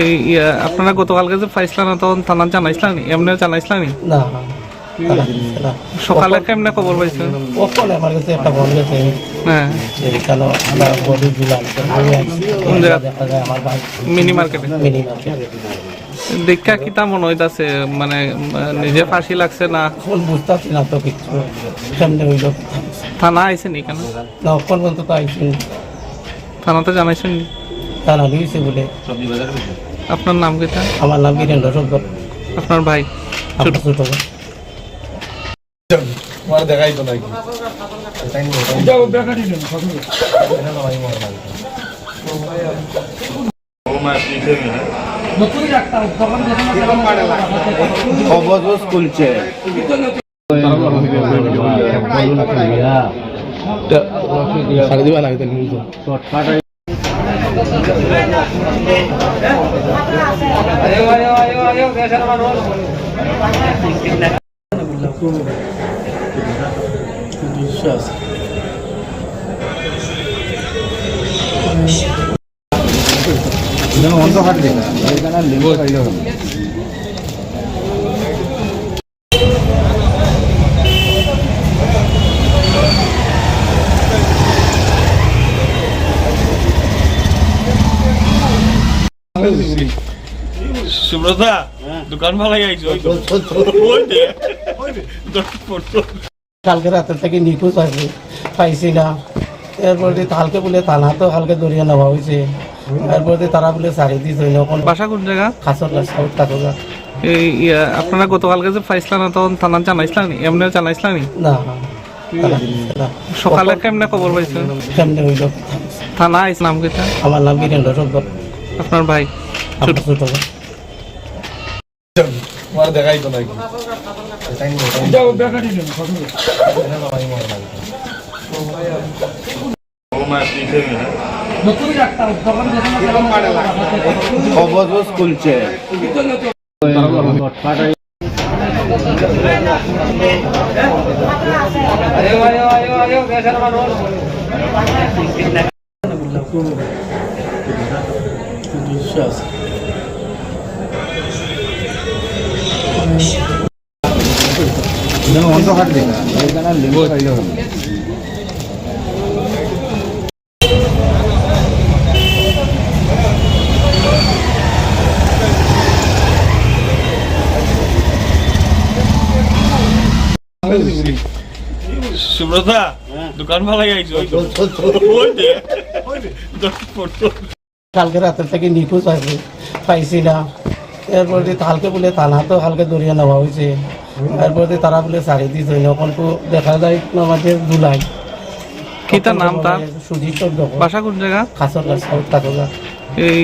এই আপনারা গতকালকে যে পাইছিলেন তখন থানা জানাইছিলেন এমনি জানাইছিলেন? না। সকালে কেমনে খবর পাইছেন? ওখানে আমার কাছে একটা ফোন গেছে হ্যাঁ। এখানে আমরা বডি দিলাম কোন জায়গা? দেখা যায় আমার ভাই। মিনি মার্কেটে? Mini market. দেখা কি তা মনে হইতাছে মানে নিজে ফাঁসি লাগছে না? ফোন বুঝতেছি না তো কিছু। সামনে হইল? থানা আইছেন নি কেন পর্যন্ত তো থানাতে জানাইছেন? তারা দিয়েছে বলে আপনার নাম কিটা আমার নাম বীরেন্দ্র সর্দার আপনার ভাই? আমার ছোট। ভাই। তোমার দেখাই তো নাকি? খুলছে সারা দিবা বিশ্বাস অন্ত হাট দেখা এখানে লেবু সুব্রতা দোকান আইছো? কালকে রাতের থেকে নিখোঁজ আছে পাইছি না। এরপর কালকে বলে থানা তো কালকে দরিয়া নেওয়া হয়েছে। এরপর তারা বলে সারি দিয়েছে এখন বাসা কোন জায়গা? খাসর সাউথ টাকা এই ইয়া, আপনারা গতকালকে যে পাইছিলেন না তখন থানা জানাইছিলেন? এমনি জানাইছিলেন? না। সকালে কেমনে খবর পাইছেন? সামনে হইল? থানা আইস নাম কিটা আমার নাম বীরেন্দ্র আপনার ভাই। দেখাই তো নাকি? অবজোস খুলছে বিশ্বাস অন্ত হাট দেখা এখানে লেবু খাইলে হবে সুব্রতা দোকান ভালাই আইছো ওই দে। ওই দে কালকে রাতের থেকে নিখোঁজ আছে পাইছি না। এরপর দিয়ে কালকে বলে থানা তো কালকে দরিয়া নেওয়া হয়েছে। এরপর দিয়ে তারা বলে সারি দিয়েছে এখন তো দেখা যায় আমাদের জুলাই কি নাম তার? সুজিত চন্দ্র বাসা কোন জায়গা? খাসর সাউথ টাকা এই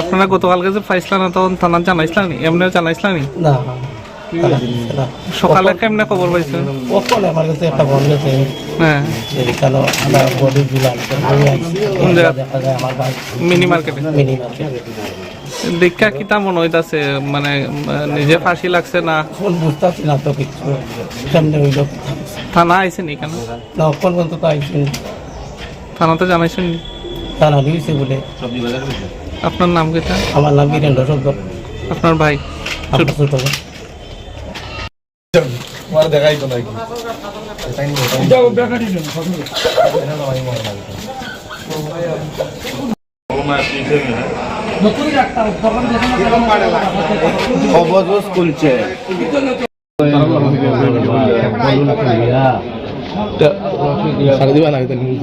আপনারা গতকালকে যে পাইছিলেন না তখন থানা জানাইছিলেন? এমনি জানাইছিলেন? না। সকালে কেমনে খবর পাইছেন? ওখানে আমার কাছে একটা ফোন গেছে হ্যাঁ। এখানে আমরা বডি আইছি। কোন জায়গা? আমার মিনি মার্কেটে? Mini market. দেখা কি তা মনে হইতাছে? মানে নিজে ফাঁসি লাগছে না? ফোন বুঝতেছি না তো কিছু। সামনে হইল? থানা আইছেন নি কেন? না ফোন পর্যন্ত তো আইসি থানাতে জানাইছেন নি? তারা দিয়েছে বলে। আপনার নাম কিটা আমার নাম বীরেন্দ্র সর্দার আপনার ভাই? ছোট ভাই। তোমার দেখাই তো নাকি অবজোস খুলছে সারা দিবা না নিউজ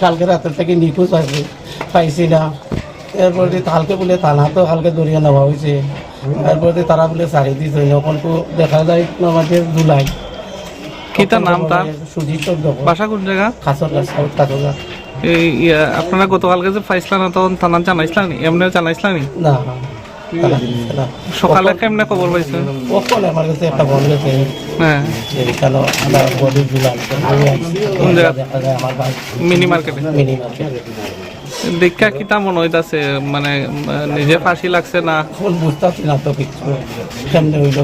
কালকে রাতের থেকে নিখোঁজ আছে পাইছি না। এরপর বলে থানা তো কালকে দরিয়া নেওয়া হয়েছে। তারা বলে সারি দিছে অকল্প দেখা যায় আমাদের জুলাই কিতা নাম তার? সুজিত চন্দ্র বাসা কোন জায়গা? খাসর গাছ সাউথ খাসর এই আপনারা গতকালকে যে পাইছিলেন না তখন থানা জানাইছিলেন? এমনি জানাইছিলেন? না। সকালে কেমনে খবর ওখানে আমার কাছে একটা বন গেছে হ্যাঁ। এখানে আমরা বডি জুলাই কোন জায়গা? আমার বাড়ি মিনি মার্কেটে? Mini market. মনে হইতাছে? মানে নিজে ফাঁসি লাগছে না? বুঝতেছি না তো কিছু। কেমনে হইল?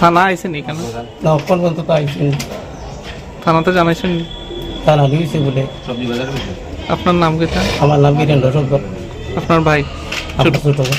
থানা আইছেন কেন? না পর্যন্ত তো থানাতে জানাইছেন? নিয়েছে বলে। আপনার নাম কি আমার নাম বীরেন্দ্র আপনার ভাই? ছোট ভাই।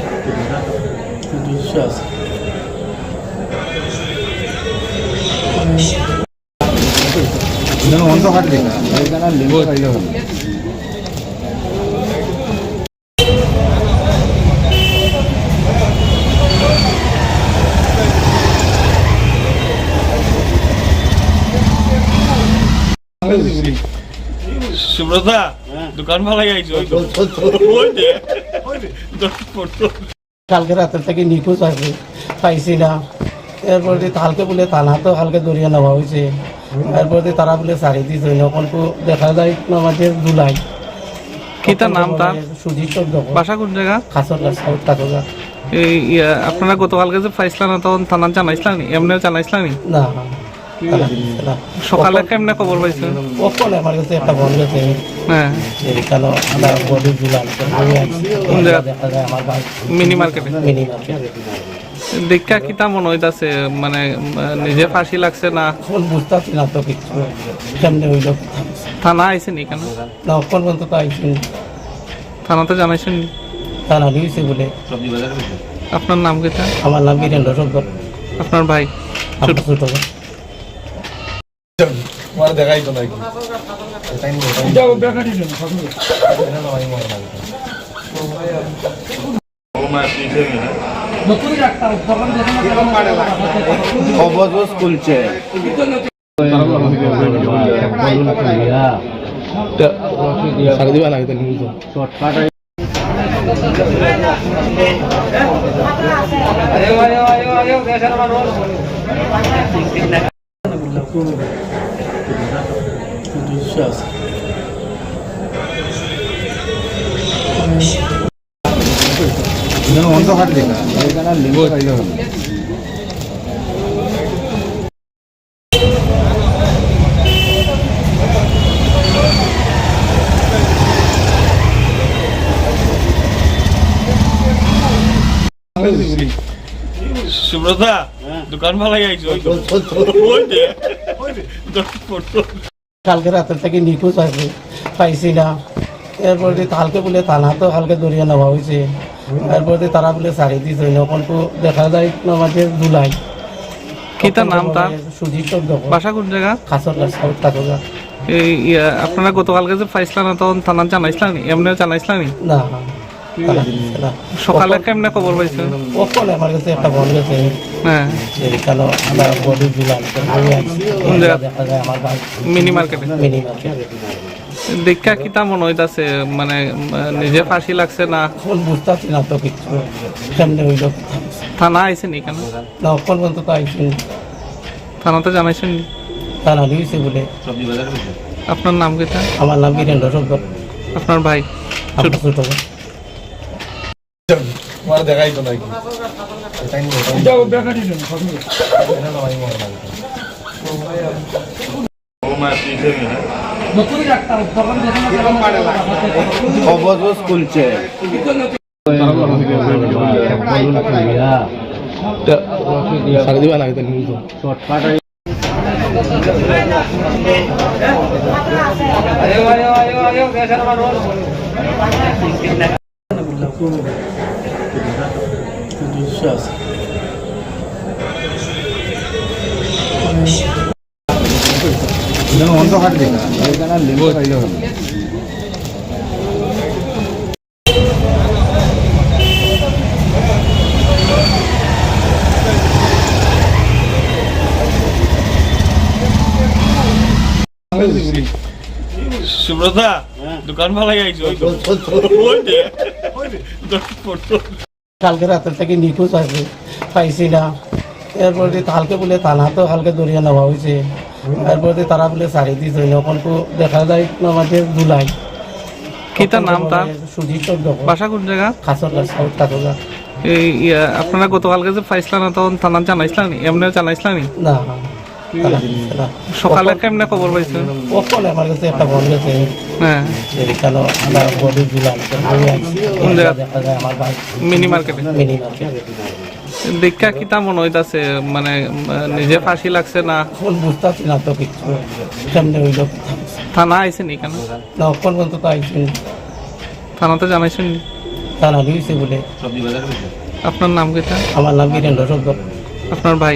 অন্ধকার দেখা এখানে লিঙ্গ পাইলে হবে সুব্রতা দোকান ভালো গাইছো ওই তো। ওই দে। দশ পড়তো কালকে রাতে থেকে নিখোঁজ আছে পাইছি না। এরপরে কালকে বলে থানা তো কালকে দরিয়া নেওয়া হয়েছে এরপরে তারা বলে সারি দিছে অকল্প দেখা যায় আমাদের জুলাই। নাম তার? সুজিত চন্দ্র বাসা কোন জায়গা? সাউথ এই আপনারা গতকালকে যে পাইছিলেন না তখন থানা জানাইছিলেন? এমনি জানাইছিলেন? না। সকালে কেমনে খবর ওখানে আমার কাছে একটা বন গেছে হ্যাঁ। এখানে আমরা বডি কোন? আমার মিনি মার্কেটে? Mini market. দীক্ষা কিতা মনে হইতাছে মানে নিজে ফাঁসি লাগছে না? এখন বুঝতেছি না তো কিছু। কেমনে হইল? থানা আইছেন কেন? না পর্যন্ত তো থানাতে জানাইছেন তারা নিয়েছে বলে। আপনার নাম কিতা আমার নাম বীরেন্দ্র আপনার ভাই? ছোট ভাই। তোমার দেখাই তো নাকি অবজোস খুলছে অন্ধকার দেখা এখানে লিঙ্গ পাইলে সুব্রতা দোকান ভালো ওই তো ওই দে কালকে রাতের থেকে নিখোঁজ আছে পাইছি না। এরপর এরপরে কালকে বলে থানা তো কালকে দরিয়া নেওয়া হয়েছে। এরপরে তারা বলে সারি দিছে তো দেখা যায় আমাদের জুলাই। নাম তার? সুজিত বাসা। কোন জায়গা? সাউথ এই আপনারা গতকালকে যে পাইছিলেন তখন থানা জানাইছিলেন এমনি জানাইছিলেন না। সকালে কেমনে খবর ওখানে আমার কাছে একটা বন গেছে হ্যাঁ। এখানে আমরা বডি জুলাই কোন জায়গা? আমার মিনি মার্কেটে? Mini market. মনে হইতাছে মানে নিজে ফাঁসি লাগছে না? এখন বুঝতেছি না তো কিছু। কেমনে হইল? থানা আইছেন কেন? না অক্ষণ পর্যন্ত তো আইসি থানাতে জানাইছেন তারা নিয়েছে বলে। আপনার নাম কিতা আমার নাম বীরেন্দ্র আপনার ভাই? আমার ছোট ভাই। তোমার দেখাই তো নাকি অবজোস খুলছে অন্ধ হাট দেখা এখানে লিঙ্গ পাইলে হবে সুব্রতা দোকান ভালো গেছে ওই তো ওই দে দশ পনেরো কালকে রাতের থেকে নিখোঁজ আছে পাইছি না। এরপর কালকে বলে থানা তো কালকে দরিয়া নেওয়া হয়েছে। এরপর তারা বলে সারি দিয়েছে এখন তো দেখা যায় আমাদের দুলাই। কি তার নাম তার? সুজিত বাসা কোন জায়গা? খাসরগা সাউথ খাসরগা এই আপনারা গতকালকে যে পাইছিলেন না তখন থানা জানাইছিলেন? এমনি জানাইছিলেন? না। সকালে কেমনে খবর পাইছিলেন কখন আমার কাছে একটা ফোন গেছে। হ্যাঁ। এখানে আমরা বডি জুলাই কোন জায়গা? দেখা যায় আমার ভাই মিনি মার্কেটে? Mini market. দেখা মনে হইতাছে মানে নিজে ফাঁসি লাগছে না? এখন বুঝতেছি না তো কিছু। কেমনে হইল থানা আইছেন এখানে না এখন পর্যন্ত তো আইছি থানাতে জানাইছেন দিয়েছে বলে। আপনার নাম কিতা আমার নাম বীরেন্দ্র আপনার ভাই।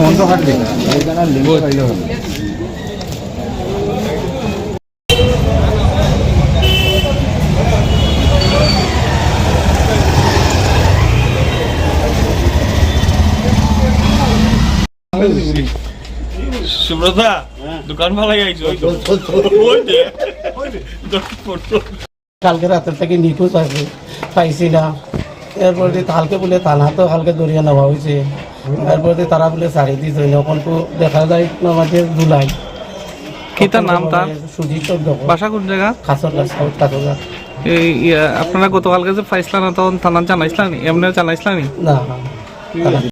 অন্ধ হাট দেখা এখানে লিঙ্গ পাইলে হবে সুব্রতা দোকান ভালো গেছে ওই তো। ওই দে দশ পনেরো কালকে রাতের থেকে নিখোঁজ আছে পাইছি না। এরপর কালকে বলে থানা তো কালকে দরিয়া নেওয়া হয়েছে এরপর তারা বলে সারি দিয়েছে তো দেখা যায় আমাদের দুলাই কি তার নাম তার? সুজিত চন্দ্র বাসা কোন জায়গা? খাসরগা সাউথ খাসরগা এই আপনারা গতকালকে যে পাইছিলেন না তখন থানা জানাইছিলেন? এমনি জানাইছিলেন? না